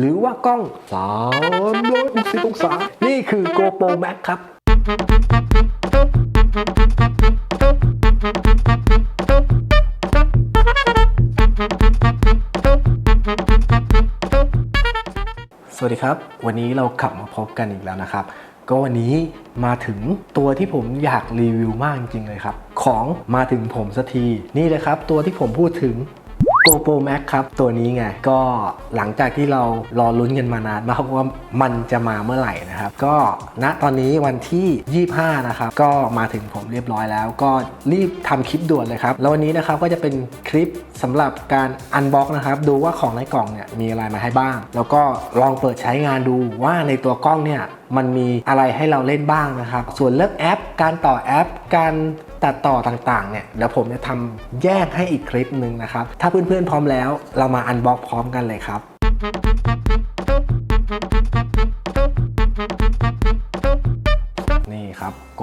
หรือว่ากล้อง360องศา นี่คือ GoPro Max ครับสวัสดีครับ วันนี้เรากลับมาพบกันอีกแล้วนะครับ ก็วันนี้มาถึงตัวที่ผมอยากรีวิวมากจริงๆเลยครับ ของมาถึงผมสักทีนี่เลยครับ ตัวที่ผมพูดถึง GoPro Max ครับ ตัวนี้ไง ก็หลังจากที่เรารอลุ้นกันมานานมากว่ามันจะมาเมื่อไหร่นะครับ ก็ณตอนนี้วันที่ 25 นะครับ ก็มาถึงผมเรียบร้อยแล้ว ก็รีบทำคลิปด่วนเลยครับ แล้ววันนี้นะครับก็จะเป็นคลิปสำหรับการอันบ็อกนะครับ ดูว่าของในกล่องเนี่ยมีอะไรมาให้บ้าง แล้วก็ลองเปิดใช้งานดูว่าในตัวกล้องเนี่ยมันมีอะไรให้เราเล่นบ้างนะครับ ส่วนเรื่องแอป การต่อแอป การ ตัดต่อต่างๆเนี่ยเดี๋ยวผมจะทำแยกให้อีกคลิปหนึ่งนะครับ ถ้าเพื่อนๆพร้อมแล้ว เรามาอันบ็อกพร้อมกันเลยครับ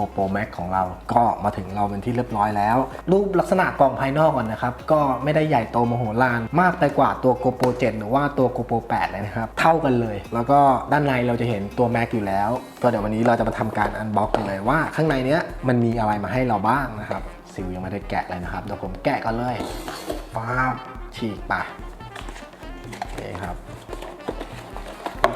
ครับ GoPro Max ของเรา ก็มาถึงเราเป็นที่เรียบร้อยแล้ว รูปลักษณะกล่องภายนอกก่อนนะครับ ก็ไม่ได้ใหญ่โตมโหฬารมากไปกว่าตัว GoPro 7 หรือว่าตัว GoPro 8 เลยนะครับ เท่ากันเลย แล้วก็ด้านในเราจะเห็นตัว Max อยู่แล้ว ก็เดี๋ยววันนี้เราจะมาทำการอันบ็อกกันเลยว่า ข้างในเนี้ยมันมีอะไรมาให้เราบ้างนะครับซิลยังไม่ได้แกะเลยนะครับเดี๋ยวผมแกะกันเลยป๊าฉีกไปนี่ครับ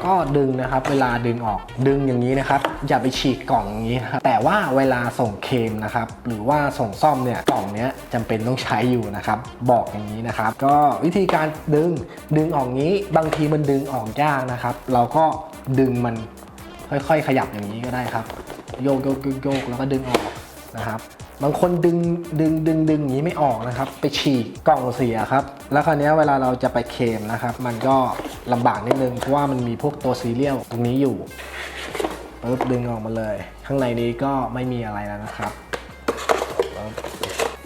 ก็ดึงนะครับ เวลาดึงออกดึงอย่างนี้นะครับ อย่าไปฉีกกล่องอย่างนี้นะครับแต่ว่าเวลาส่งเคมนะครับ หรือว่าส่งซ่อมเนี่ยกล่องเนี้ยจำเป็นต้องใช้อยู่นะครับ บอกอย่างนี้นะครับ ก็วิธีการดึงดึงออกงี้บางทีมันดึงออกยากนะครับ เราก็ดึงมันค่อยๆ ขยับอย่างนี้ก็ได้ครับ โยกโยกโยกแล้วก็ดึงออก นะครับบางคนดึงดึงดึงดึงอย่างนี้ไม่ออกนะครับ ไปฉีกกล่องเสียครับ แล้วคราวนี้เวลาเราจะไปเคมนะครับ มันก็ลำบากนิดนึง เพราะว่ามันมีพวกตัวซีเรียลตรงนี้อยู่ปึ๊บดึงออกมาเลย ข้างในนี้ก็ไม่มีอะไรแล้วนะครับ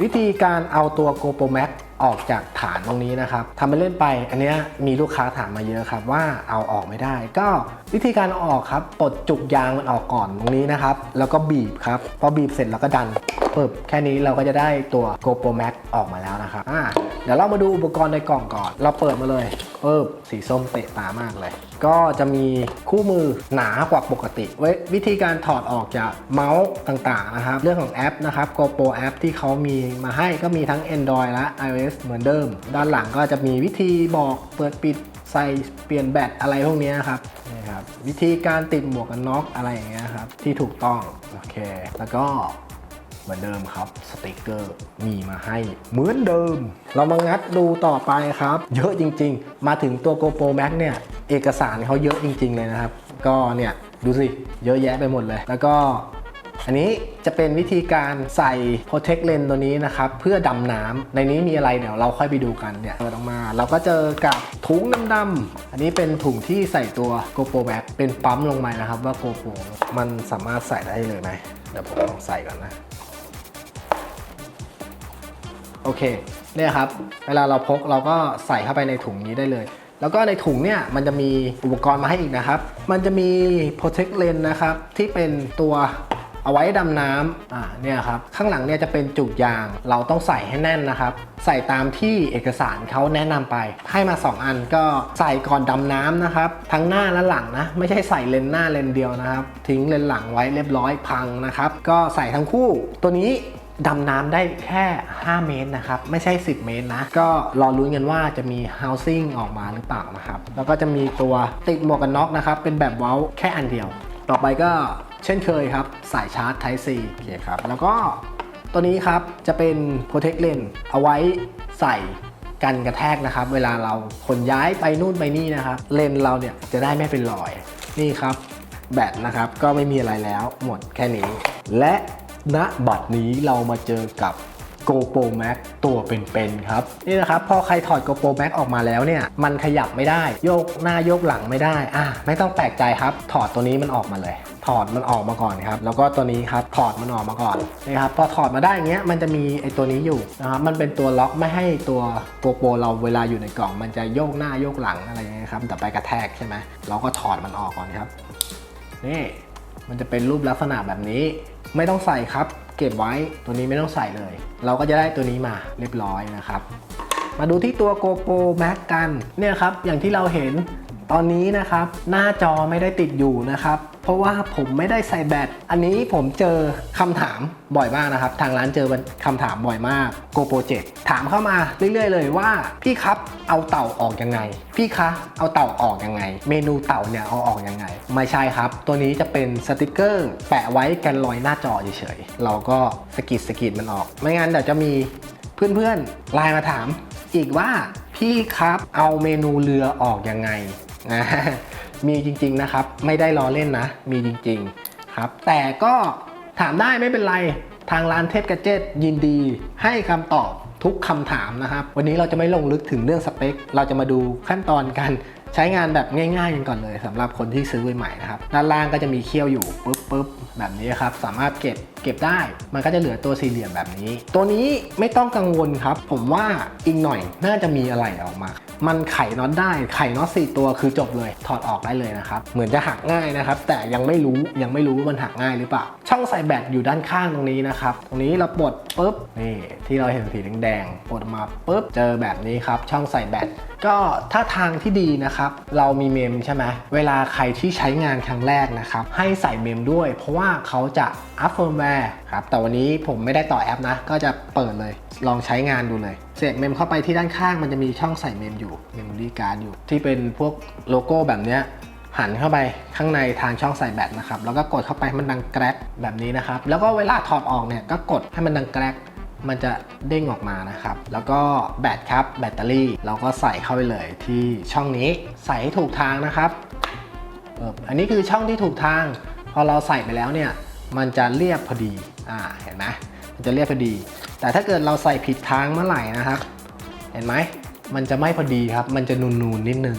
วิธีการเอาตัว GoPro Max ออกจากฐานตรงนี้นะครับทำไปเล่นไป อันนี้มีลูกค้าถามมาเยอะครับว่าเอาออกไม่ได้ ก็วิธีการออกครับปลดจุกยางมันออกก่อนตรงนี้นะครับ แล้วก็บีบครับ พอบีบเสร็จแล้วก็ดันปึ๊บแค่นี้เราก็จะได้ตัว GoPro Max ออกมาแล้วนะครับอ่าเดี๋ยวเรามาดูอุปกรณ์ในกล่องก่อน เราเปิดมาเลยปึ๊บสีส้มเตะตามากเลย ก็จะมีคู่มือหนากว่าปกติเว้ยวิธีการถอดออกจากเมาส์ต่างๆนะครับ เรื่องของแอปนะครับ GoPro App ที่เขามีมาให้ก็มีทั้ง Android และ iOS เหมือนเดิม ด้านหลังก็จะมีวิธีบอกเปิดปิด ใส่เปลี่ยนแบตอะไรพวกนี้ครับนี่ครับ วิธีการติดหมวกกันน็อกอะไรอย่างเงี้ยครับ ที่ถูกต้อง โอเค แล้วก็เหมือนเดิมครับ สติกเกอร์มีมาให้เหมือนเดิม เรามางัดดูต่อไปครับ เยอะจริง ๆ มาถึงตัว GoPro Max เนี่ยเอกสารเขาเยอะจริง ๆ เลยนะครับ ก็เนี่ยดูสิ เยอะแยะไปหมดเลย แล้วก็ อันนี้จะเป็นวิธีการใส่ Protect Lens ตัวนี้นะครับ เพื่อดำน้ำในนี้มีอะไรเดี๋ยวเราค่อยไปดูกันเนี่ยเปิดออกมา เราก็เจอกับถุงดำๆอันนี้เป็นถุงที่ใส่ตัว GoPro Max เป็นปั๊มลงมานะครับว่า GoPro มันสามารถใส่ได้เลยไหมเดี๋ยวผมลองใส่ก่อนนะ โอเคเนี่ยครับ เวลาเราพกเราก็ใส่เข้าไปในถุงนี้ได้เลยแล้วก็ในถุงเนี่ยมันจะมีอุปกรณ์มาให้อีกนะครับ มันจะมี protect lens นะครับ ที่เป็นตัว เอาไว้ดำน้ำอ่าเนี่ยครับข้างหลังเนี่ยจะเป็นจุกยางเราต้องใส่ให้แน่นนะครับ ใส่ตามที่เอกสารเขาแนะนำไป ให้มา 2 อันก็ใส่ก่อนดำน้ำนะครับ ทั้งหน้าและหลังนะไม่ใช่ใส่เลนหน้าเลนเดียวนะครับทิ้งเลนหลังไว้เรียบร้อยพังนะครับ ก็ใส่ทั้งคู่ ตัวนี้ดำน้ำได้แค่ 5 เมตรนะครับ ไม่ใช่ 10 เมตรนะ ก็รอลุ้นกันว่าจะมี housing ออกมาหรือเปล่านะครับ แล้วก็จะมีตัวติดหมวกกันน็อกนะครับ เป็นแบบเว้าแค่อันเดียว ต่อไปก็ เช่นเคยครับ สายชาร์จ Type C โอเคครับ แล้วก็ตัวนี้ครับจะเป็น protect lens เอาไว้ใส่กันกระแทกนะครับ เวลาเราขนย้ายไปนู่นไปนี่นะครับ เลนส์เราเนี่ยจะได้ไม่เป็นรอย นี่ครับแบตนะครับก็ไม่มีอะไรแล้วหมดแค่นี้ และณบัดนี้เรามาเจอกับ GoPro Max ตัวเป็นๆครับ นี่นะครับ พอใครถอด GoPro Max ออกมาแล้วเนี่ย มันขยับไม่ได้ โยกหน้าโยกหลังไม่ได้ อะ ไม่ต้องแปลกใจครับ ถอดตัวนี้มันออกมาเลย ถอดมันออกมาก่อนครับ แล้วก็ตัวนี้ครับ ถอดมันออกมาก่อนนะครับ พอถอดมาได้เงี้ย มันจะมีไอ้ตัวนี้อยู่นะครับ มันเป็นตัวล็อกไม่ให้ตัว GoPro เราเวลาอยู่ในกล่อง มันจะโยกหน้าโยกหลังอะไรเงี้ยครับ แต่ไปกระแทกใช่ไหมเราก็ถอดมันออกก่อนครับ นี่ มันจะเป็นรูปลักษณะแบบนี้ ไม่ต้องใส่ครับ เก็บไว้ตัวนี้ไม่ต้องใส่เลย เราก็จะได้ตัวนี้มาเรียบร้อยนะครับ มาดูที่ตัว GoPro Max กันเนี่ยครับอย่างที่เราเห็น ตอนนี้นะครับหน้าจอไม่ได้ติดอยู่นะครับ เพราะว่าผมไม่ได้ใส่แบต อันนี้ผมเจอคำถามบ่อยมากนะครับ ทางร้านเจอคำถามบ่อยมาก Go Project ถามเข้ามาเรื่อยๆเลยว่า พี่ครับเอาเต่าออกยังไง พี่คะเอาเต่าออกยังไง เมนูเต่าเนี่ยเอาออกยังไง ไม่ใช่ครับ ตัวนี้จะเป็นสติกเกอร์แปะไว้กันรอยหน้าจอเฉยๆ เราก็สกิดสกิดมันออก ไม่งั้นเดี๋ยวจะมีเพื่อนๆไลน์มาถามอีกว่าพี่ครับเอาเมนูเรือออกยังไง มีจริง ๆนะครับ ไม่ได้ล้อเล่นนะ มีจริง ๆ ครับ แต่ก็ถามได้ไม่เป็นไร ทางร้านเทพกระเจ็ดยินดีให้คำตอบทุกคำถามนะครับ วันนี้เราจะไม่ลงลึกถึงเรื่องสเปค เราจะมาดูขั้นตอนการใช้งานแบบง่ายๆกันก่อนเลยสำหรับคนที่ซื้อใหม่นะครับ ด้านล่างก็จะมีเขี้ยวอยู่ปุ๊บปุ๊บแบบนี้ครับ สามารถเก็บเก็บได้ มันก็จะเหลือตัวสี่เหลี่ยมแบบนี้ ตัวนี้ไม่ต้องกังวลครับ ผมว่าอีกหน่อยน่าจะมีอะไรออกมา มันไขน็อตได้ไขน็อต4ตัวคือจบเลยถอดออกได้เลยนะครับ เหมือนจะหักง่ายนะครับ แต่ยังไม่รู้ยังไม่รู้ว่ามันหักง่ายหรือเปล่า ช่องใส่แบตอยู่ด้านข้างตรงนี้นะครับ ตรงนี้เราปลดปุ๊บนี่ที่เราเห็นสีแดงๆปลดมาปุ๊บเจอแบบนี้ครับ ช่องใส่แบตก็ถ้าทางที่ดีนะครับ เรามีเมมใช่ไหมเวลาใครที่ใช้งานครั้งแรกนะครับ ให้ใส่เมมด้วย เพราะว่าเขาจะอัพเฟิร์มแวร์ครับ แต่วันนี้ผมไม่ได้ต่อแอปนะ ก็จะเปิดเลย ลองใช้งานดูเลย เสียบเมมเข้าไปที่ด้านข้างมันจะมีช่องใส่เมมอยู่เมมโมรี่การ์ดอยู่ ที่เป็นพวกโลโก้แบบเนี้ยหันเข้าไปข้างในทางช่องใส่แบตนะครับ แล้วก็กดเข้าไปให้มันดังแกรกแบบนี้นะครับ แล้วก็เวลาถอดออกเนี่ยก็กดให้มันดังแกรกมันจะเด้งออกมานะครับ แล้วก็แบตครับแบตเตอรี่เราก็ใส่เข้าไปเลยที่ช่องนี้ใส่ให้ถูกทางนะครับอออันนี้คือช่องที่ถูกทาง พอเราใส่ไปแล้วเนี่ย มันจะเรียบพอดีอ่าเห็นไหมมันจะเรียบพอดี แต่ถ้าเกิดเราใส่ผิดทางเมื่อไหร่นะครับ เห็นไหมมันจะไม่พอดีครับ มันจะนูนๆนนิดนึง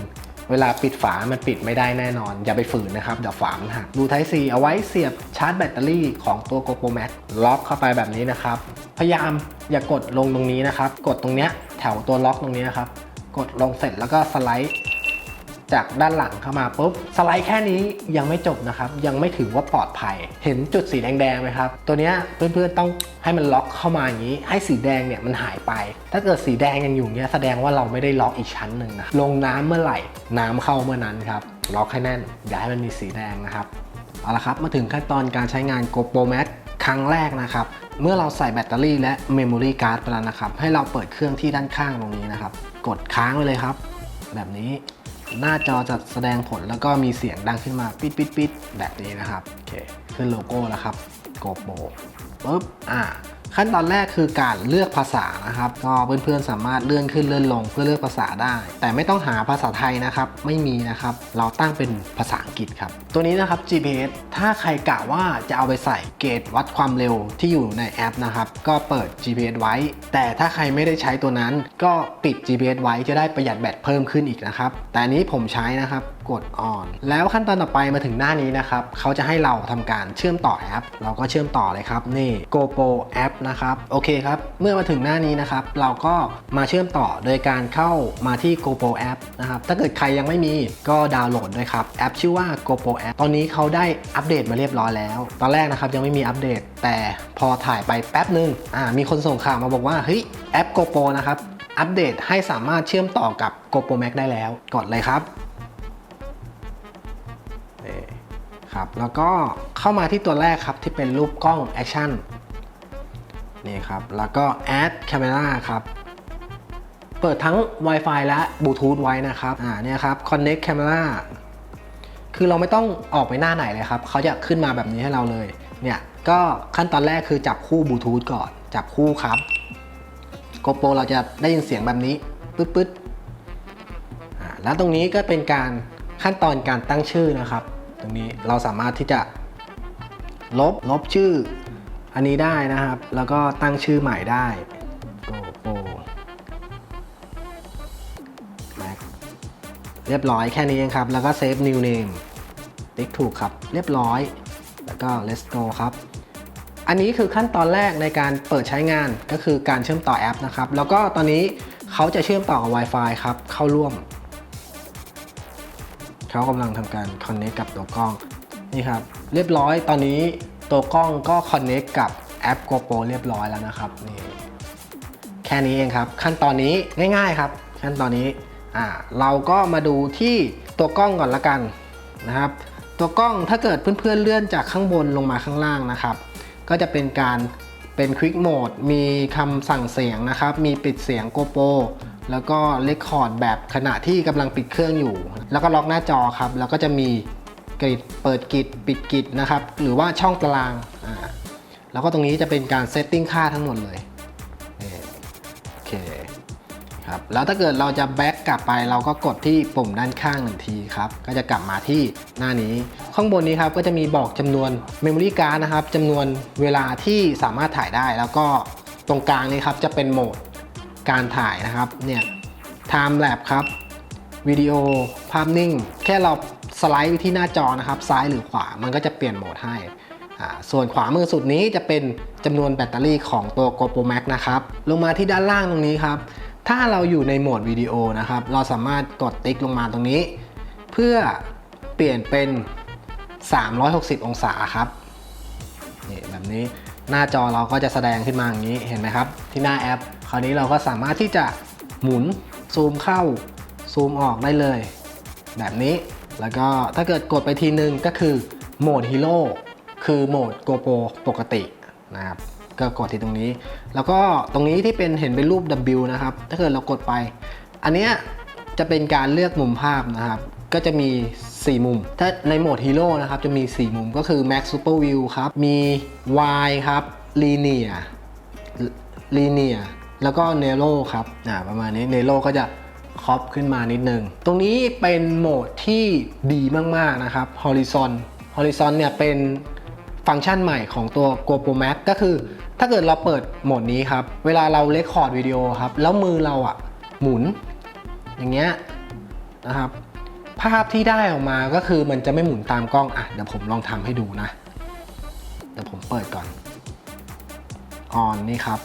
เวลาปิดฝามันปิดไม่ได้แน่นอน อย่าไปฝืนนะครับ เดี๋ยวฝามันหักดู Type C เอาไว้เสียบชาร์จแบตเตอรี่ของตัว GoPro Max ล็อกเข้าไปแบบนี้นะครับ พยายามอย่ากดลงตรงนี้นะครับ กดตรงเนี้ยแถวตัวล็อกตรงนี้นะครับ กดลงเสร็จแล้วก็สไลด์ จากด้านหลังเข้ามาปุ๊บสไลด์แค่นี้ยังไม่จบนะครับ ยังไม่ถือว่าปลอดภัย เห็นจุดสีแดงๆไหมครับ ตัวเนี้ยเพื่อนๆต้องให้มันล็อกเข้ามาอย่างนี้ ให้สีแดงเนี่ยมันหายไป ถ้าเกิดสีแดงยังอยู่เนี่ยแสดงว่าเราไม่ได้ล็อกอีกชั้นหนึ่งนะลงน้ำเมื่อไหร่ น้ำเข้าเมื่อนั้นครับล็อกให้แน่น อย่าให้มันมีสีแดงนะครับเอาละครับมาถึงขั้นตอนการใช้งาน GoPro Max ครั้งแรกนะครับเมื่อเราใส่แบตเตอรี่และ Memory Card ไปแล้วนะครับ ให้เราเปิดเครื่องที่ด้านข้างตรงนี้นะครับ กดค้างไว้เลยครับ แบบนี้ หน้าจอจะแสดงผลแล้วก็มีเสียงดังขึ้นมาปิดปิดปิดแบบนี้นะครับโอเคขึ้นโลโก้แล้วครับ GoPro ปุ๊บอ่า ขั้นตอนแรกคือการเลือกภาษานะครับก็เพื่อนๆสามารถเลื่อนขึ้นเลื่อนลงเพื่อเลือกภาษาได้ แต่ไม่ต้องหาภาษาไทยนะครับ ไม่มีนะครับ เราตั้งเป็นภาษาอังกฤษครับ ตัวนี้นะครับ GPS ถ้าใครกะว่าจะเอาไปใส่เกจวัดความเร็วที่อยู่ในแอปนะครับ ก็เปิด GPS ไว้ แต่ถ้าใครไม่ได้ใช้ตัวนั้น ก็ปิด GPS ไว้จะได้ประหยัดแบตเพิ่มขึ้นอีกนะครับ แต่อันนี้ผมใช้นะครับกด on แล้วขั้นตอนต่อไปมาถึงหน้านี้นะครับเขาจะให้เราทำการเชื่อมต่อแอป เราก็เชื่อมต่อเลยครับนี่ GoPro App นะครับโอเคครับเมื่อมาถึงหน้านี้นะครับเราก็มาเชื่อมต่อโดยการเข้ามาที่ GoPro App นะครับถ้าเกิดใครยังไม่มีก็ดาวน์โหลดด้วยครับแอปชื่อว่า GoPro App ตอนนี้เขาได้อัปเดตมาเรียบร้อยแล้ว ตอนแรกนะครับยังไม่มีอัปเดต แต่พอถ่ายไปแป๊บนึงอ่ามีคนส่งข่าวมาบอกว่าเฮ้ยแอป GoPro นะครับอัปเดตให้สามารถเชื่อมต่อกับ GoPro Max ได้แล้ว กดเลยครับ ครับแล้วก็เข้ามาที่ตัวแรกครับที่เป็นรูปกล้องแอคชั่นนี่ครับแล้วก็ add camera ครับเปิดทั้ง Wi-Fi และ Bluetooth ไว้นะครับอ่าเนี่ยครับ connect camera คือเราไม่ต้องออกไปหน้าไหนเลยครับเขาจะขึ้นมาแบบนี้ให้เราเลยเนี่ยก็ขั้นตอนแรกคือจับคู่บลูทูธก่อน จับคู่ครับ GoPro เราจะได้ยินเสียงแบบนี้ปึ๊ดปึ๊ดอ่าแล้วตรงนี้ก็เป็นการขั้นตอนการตั้งชื่อนะครับ ตรงนี้เราสามารถที่จะลบลบชื่ออันนี้ได้นะครับ แล้วก็ตั้งชื่อใหม่ได้ GoPro Max เรียบร้อยแค่นี้เองครับ แล้วก็ Save New Name ติ๊กถูกครับ เรียบร้อย แล้วก็ Let's go ครับ อันนี้คือขั้นตอนแรกในการเปิดใช้งานก็คือการเชื่อมต่อแอปนะครับ แล้วก็ตอนนี้เขาจะเชื่อมต่อกับ Wi-Fi ครับ เข้าร่วม เขากำลังทำการ connect กับตัวกล้อง นี่ครับ เรียบร้อยตอนนี้ตัวกล้องก็ connect กับแอป GoPro เรียบร้อยแล้วนะครับนี่แค่นี้เองครับ ขั้นตอนนี้ง่าย ๆครับ ขั้นตอนนี้อ่าเราก็มาดูที่ตัวกล้องก่อนละกันนะครับ ตัวกล้องถ้าเกิดเพื่อนๆเลื่อนจากข้างบนลงมาข้างล่างนะครับ ก็จะเป็นการเป็น Quick Mode มีคำสั่งเสียงนะครับ มีปิดเสียง GoPro แล้วก็เลคคอร์ดแบบขณะที่กำลังปิดเครื่องอยู่ แล้วก็ล็อกหน้าจอครับ แล้วก็จะมีกริดเปิดกริดปิดกริดนะครับ หรือว่าช่องตารางอ่าแล้วก็ตรงนี้จะเป็นการเซตติ้งค่าทั้งหมดเลยโอเคครับแล้วถ้าเกิดเราจะแบ็กกลับไปเราก็กดที่ปุ่มด้านข้างหนึ่งทีครับ ก็จะกลับมาที่หน้านี้ ข้างบนนี้ครับก็จะมีบอกจำนวน Memory Card นะครับจำนวนเวลาที่สามารถถ่ายได้ แล้วก็ตรงกลางนี้ครับจะเป็นโหมด การถ่ายนะครับเนี่ย Time Lapse ครับวิดีโอภาพนิ่ง แค่เราสไลด์ไปที่หน้าจอนะครับ ซ้ายหรือขวามันก็จะเปลี่ยนโหมดให้ ส่วนขวามือสุดนี้จะเป็นจำนวนแบตเตอรี่ของตัว GoPro Max นะครับ ลงมาที่ด้านล่างตรงนี้ครับ ถ้าเราอยู่ในโหมดวิดีโอนะครับ เราสามารถกดติ๊กลงมาตรงนี้ เพื่อเปลี่ยนเป็น 360 องศาครับนี่แบบนี้หน้าจอเราก็จะแสดงขึ้นมาอย่างนี้เห็นไหมครับ ที่หน้าแอป คราวนี้เราก็สามารถที่จะหมุนซูมเข้าซูมออกได้เลย แบบนี้แล้วก็ถ้าเกิดกดไปทีนึงก็คือโหมดฮีโร่คือโหมด GoPro ปกตินะครับก็กดที่ตรงนี้ แล้วก็ตรงนี้ที่เป็นเห็นเป็นรูป W นะครับ ถ้าเกิดเรากดไป อันเนี้ยจะเป็นการเลือกมุมภาพนะครับ ก็จะมี 4 มุม ถ้าในโหมดฮีโร่นะครับ จะมี 4 มุมก็คือ Max Super View ครับ มี Y ครับ Linear Linear แล้วก็ Nero ครับอ่าประมาณนี้ Nero ก็จะครอปขึ้นมานิดนึง ตรงนี้เป็นโหมดที่ดีมาก ๆ นะครับ Horizon Horizon เนี่ยเป็นฟังก์ชันใหม่ของตัว GoPro Max ก็คือ ถ้าเกิดเราเปิดโหมดนี้ครับ เวลาเราเลคคอร์ดวิดีโอครับ แล้วมือเราอะ่ะ หมุน อย่างเงี้ยนะครับ ภาพที่ได้ออกมาก็คือมันจะไม่หมุนตามกล้องอะเดี๋ยวผมลองทำให้ดูนะ เดี๋ยวผมเปิดก่อนออนนี่ครับ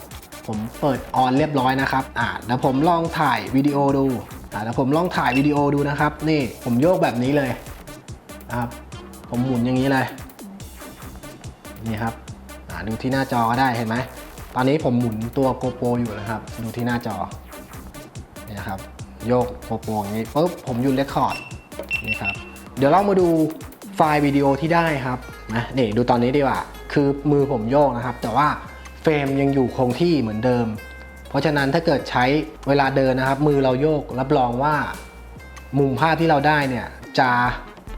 ผมเปิดออนเรียบร้อยนะครับอะเดี๋ยวผมลองถ่ายวิดีโอดูอะเดี๋ยวผมลองถ่ายวิดีโอดูนะครับ นี่ผมโยกแบบนี้เลยครับผมหมุนอย่างนี้เลยนี่ครับอะดูที่หน้าจอก็ได้เห็นไหม ตอนนี้ผมหมุนตัว GoPro อยู่นะครับ ดูที่หน้าจอนี่ครับ โยก GoPro อย่างนี้ปุ๊บผมหยุดเรคคอร์ดนี่ครับ เดี๋ยวเรามาดูไฟล์วิดีโอที่ได้ครับนะนี่ดูตอนนี้ดีกว่า คือมือผมโยกนะครับ แต่ว่า เฟรมยังอยู่คงที่เหมือนเดิม เพราะฉะนั้นถ้าเกิดใช้เวลาเดินนะครับ มือเราโยกรับรองว่า มุมภาพที่เราได้เนี่ยจะ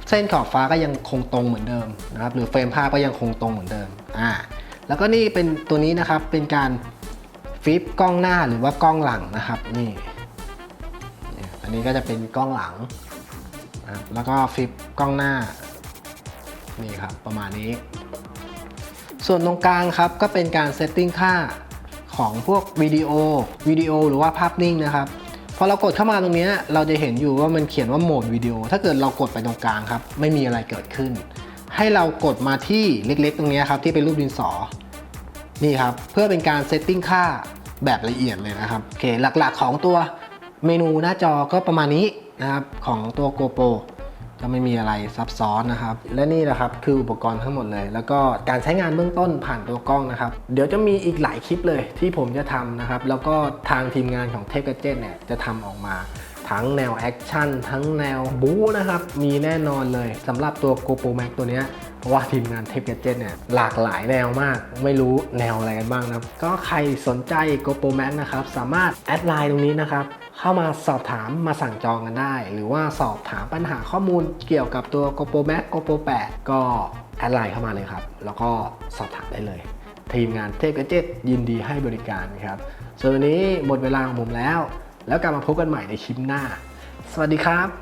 เส้นขอบฟ้าก็ยังคงตรงเหมือนเดิมนะครับหรือเฟรมภาพก็ยังคงตรงเหมือนเดิมอ่าแล้วก็นี่เป็นตัวนี้นะครับเป็นการฟิปกล้องหน้าหรือว่ากล้องหลังนะครับนี่อันนี้ก็จะเป็นกล้องหลังนะครับแล้วก็ฟิปกล้องหน้านี่ครับประมาณนี้ ส่วนตรงกลางครับก็เป็นการเซตติ้งค่าของพวกวิดีโอวิดีโอหรือว่าภาพนิ่งนะครับพอเรากดเข้ามาตรงนี้เราจะเห็นอยู่ว่ามันเขียนว่าโหมดวิดีโอ ถ้าเกิดเรากดไปตรงกลางครับ ไม่มีอะไรเกิดขึ้น ให้เรากดมาที่เล็กๆ ตรงนี้ครับที่เป็นรูปดินสอ นี่ครับ เพื่อเป็นการเซตติ้งค่าแบบละเอียดเลยนะครับโอเคหลักๆของตัวเมนูหน้าจอก็ประมาณนี้นะครับของตัว GoPro ก็ไม่มีอะไรซับซ้อนนะครับ และนี่นะครับคืออุปกรณ์ทั้งหมดเลย แล้วก็การใช้งานเบื้องต้นผ่านตัวกล้องนะครับ เดี๋ยวจะมีอีกหลายคลิปเลยที่ผมจะทำนะครับ แล้วก็ทางทีมงานของเทปก a เจ t เนี่ยจะทำออกมา ทั้งแนวแอคชั่นทั้งแนวบู๊นะครับ มีแน่นอนเลยสำหรับตัว GoPro Max ตัวนี้เพราะว่าทีมงานเทปก a เจ t เนี่ยหลากหลายแนวมาก ไม่รู้แนวอะไรกันบ้างนะครับ ก็ใครสนใจ GoPro Max นะครับ สามารถแอดไลน์ตรงนี้นะครับ เข้ามาสอบถามมาสั่งจองกันได้ หรือว่าสอบถามปัญหาข้อมูลเกี่ยวกับตัว GoPro Max GoPro 8 ก็แอดไลน์เข้ามาเลยครับ แล้วก็สอบถามได้เลย ทีมงานเทพก a เจ t ยินดีให้บริการครับ ส่วนวันนี้หมดเวลาของผมแล้ว แล้วกลับมาพบกันใหม่ในคลิปหน้า สวัสดีครับ